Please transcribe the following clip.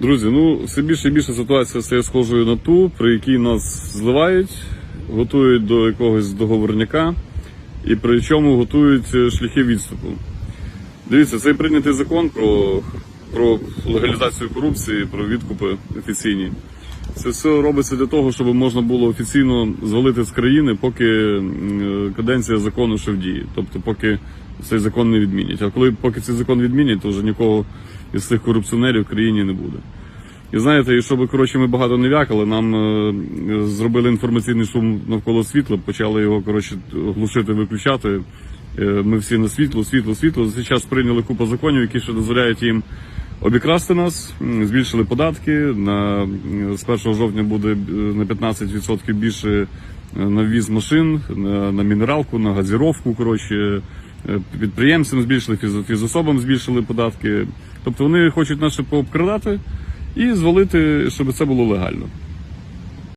Друзі, ну все більше і більше ситуація стає схожою на ту, при якій нас зливають, готують до якогось договорняка і при чому готують е, шляхи відступу. Дивіться, цей прийнятий закон про, про легалізацію корупції, про відкупи офіційні. Це все робиться для того, щоб можна було офіційно звалити з країни, поки каденція закону ще в дії. Тобто, поки цей закон не відмінять. А коли поки цей закон відмінять, то вже нікого із цих корупціонерів в країні не буде. І знаєте, і щоб коротше ми багато не вякали, нам е, е, зробили інформаційний шум навколо світла, почали його коротше глушити, виключати. Е, Ми всі на світло, світло, світло. За цей час прийняли купу законів, які ще дозволяють їм обікрасти нас, збільшили податки. На з 1 жовтня буде е, на 15% більше е, на ввіз машин, на, на мінералку, на газіровку. Коротше, Е, підприємцям збільшили, фіз- фізособам збільшили податки. Тобто вони хочуть нас ще пообкрадати і звалити, щоб це було легально.